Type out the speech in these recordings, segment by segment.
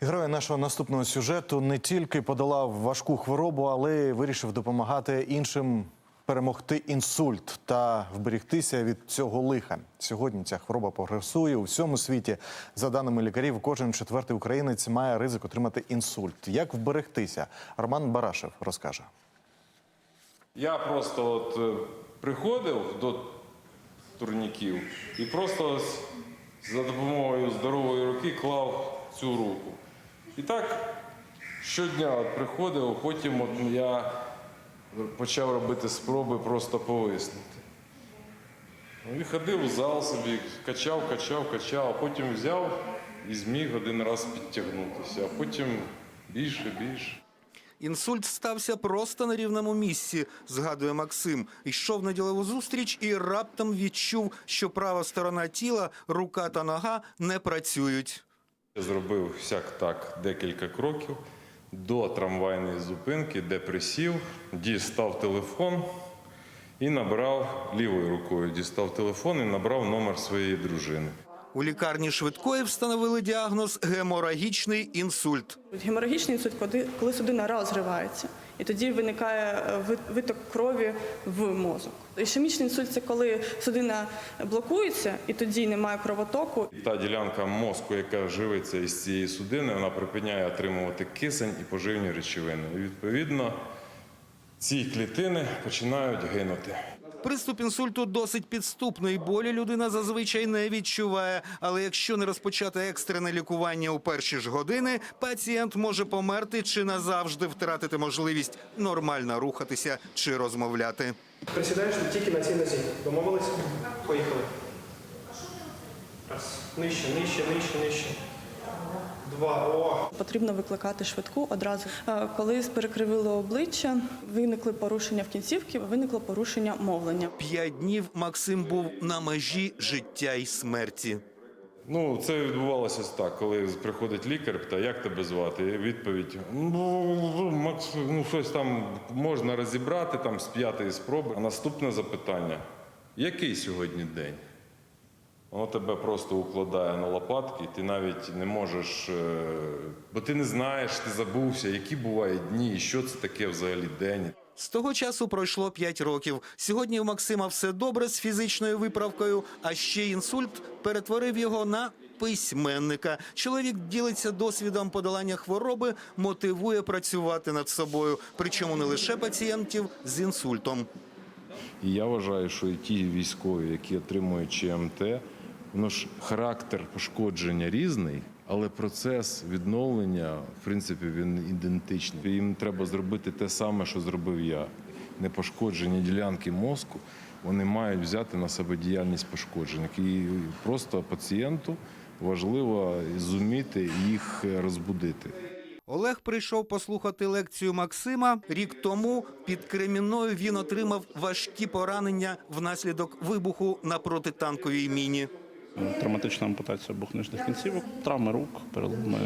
Герой нашого наступного сюжету не тільки подолав важку хворобу, але й вирішив допомагати іншим перемогти інсульт та вберегтися від цього лиха. Сьогодні ця хвороба прогресує у всьому світі. За даними лікарів, кожен четвертий українець має ризик отримати інсульт. Як вберегтися? Роман Барашев розкаже. Я просто от е, приходив до турніків і просто за допомогою здорової руки клав цю руку. І так щодня от приходив, потім от я почав робити спроби просто повиснути. Ну, І ходив у зал собі, качав, качав, качав, а потім взяв і зміг один раз підтягнутися, а потім більше, більше. Інсульт стався просто на рівному місці, згадує Максим. Йшов на ділову зустріч і раптом відчув, що права сторона тіла, рука та нога не працюють. Зробив всяк так декілька кроків до трамвайної зупинки, де присів, дістав телефон і набрав лівою рукою. Дістав телефон і набрав номер своєї дружини. У лікарні швидкої встановили діагноз геморагічний інсульт. Геморагічний інсульт, коли- судина розривається, і тоді виникає е, виток крові в мозок. Ішемічний інсульт це коли судина блокується, і тоді немає кровотоку. Та ділянка мозку, яка живиться із цієї судини, вона припиняє отримувати кисень і поживні речовини. І відповідно ці клітини починають гинути. Приступ інсульту досить підступний. Болі людина зазвичай не відчуває. Але якщо не розпочати екстрене лікування у перші ж години, пацієнт може померти чи назавжди втратити можливість нормально рухатися чи розмовляти. Присідаєш тільки на цій нозі. Домовились? Поїхали. Раз. Нижче, нижче, нижче, нижче. Два. О! Потрібно викликати швидку одразу. Е, Коли перекривило обличчя, виникли порушення в кінцівці, виникло порушення мовлення. П'ять днів Максим був на межі життя і смерті. Ну, це відбувалося ось так, коли приходить лікар, питає, як тебе звати? І відповідь: ну, Макс, ну щось там можна розібрати там з п'ятої спроби. А наступне запитання: який сьогодні день? Воно тебе просто укладає на лопатки, ти навіть не можеш, е, бо ти не знаєш, ти забувся, які бувають дні, і що це таке взагалі день. З того часу пройшло 5 років. Сьогодні у Максима все добре з фізичною виправкою, а ще інсульт перетворив його на письменника. Чоловік ділиться досвідом подолання хвороби, мотивує працювати над собою, причому не лише пацієнтів з інсультом. І я вважаю, що і ті військові, які отримують ЧМТ, воно ж характер пошкодження різний, але процес відновлення, в принципі, він ідентичний. Їм треба зробити те саме, що зробив я. Непошкодження ділянки мозку. Вони мають взяти на себе діяльність пошкоджених. І просто пацієнту важливо зуміти їх розбудити. Олег прийшов послухати лекцію Максима. Рік тому під Кремінною він отримав важкі поранення внаслідок вибуху на протитанковій міні. Травматична ампутація обох нижніх кінцівок, травми рук, переломи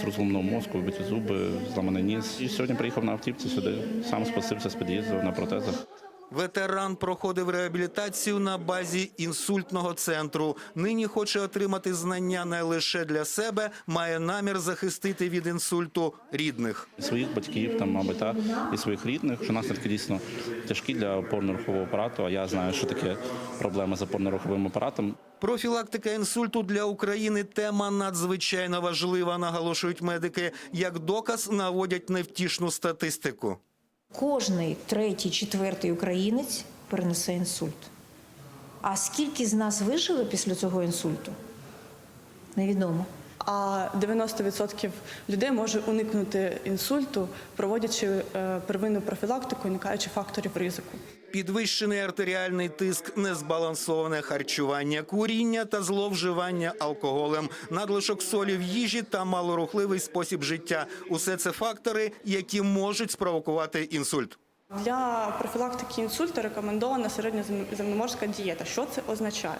з розломного мозку, вибиті зуби, зламаний ніс. І сьогодні приїхав на автівці сюди, сам спустився з під'їзду на протезах. Ветеран проходив реабілітацію на базі інсультного центру. Нині хоче отримати знання не лише для себе, має намір захистити від інсульту рідних. Своїх батьків, там, мабуть, та, і своїх рідних, що наслідки дійсно тяжкі для опорно-рухового апарату. А я знаю, що таке проблеми з опорно-руховим апаратом. Профілактика інсульту для України тема надзвичайно важлива, наголошують медики. Як доказ наводять невтішну статистику. Кожний третій, четвертий українець перенесе інсульт. А скільки з нас вижили після цього інсульту? Невідомо. А 90% людей може уникнути інсульту, проводячи е, первинну профілактику, уникаючи факторів ризику. Підвищений артеріальний тиск, незбалансоване харчування, куріння та зловживання алкоголем, надлишок солі в їжі та малорухливий спосіб життя усе це фактори, які можуть спровокувати інсульт. Для профілактики інсульту рекомендована середньоземноморська дієта. Що це означає?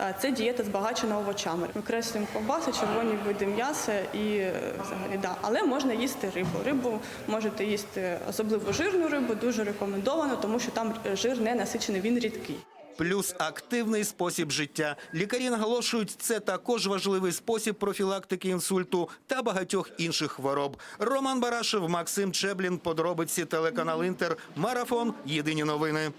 Е, Це дієта збагачена овочами. Викреслюємо ковбаси, червоні види м'яса і е, взагалі да. Але можна їсти рибу. Рибу можете їсти особливо жирну рибу, дуже рекомендовано, тому що там жир не насичений, він рідкий. Плюс активний спосіб життя. Лікарі наголошують, це також важливий спосіб профілактики інсульту та багатьох інших хвороб. Роман Барашев, Максим Чеблін, подробиці телеканал Інтер, марафон. Єдині новини.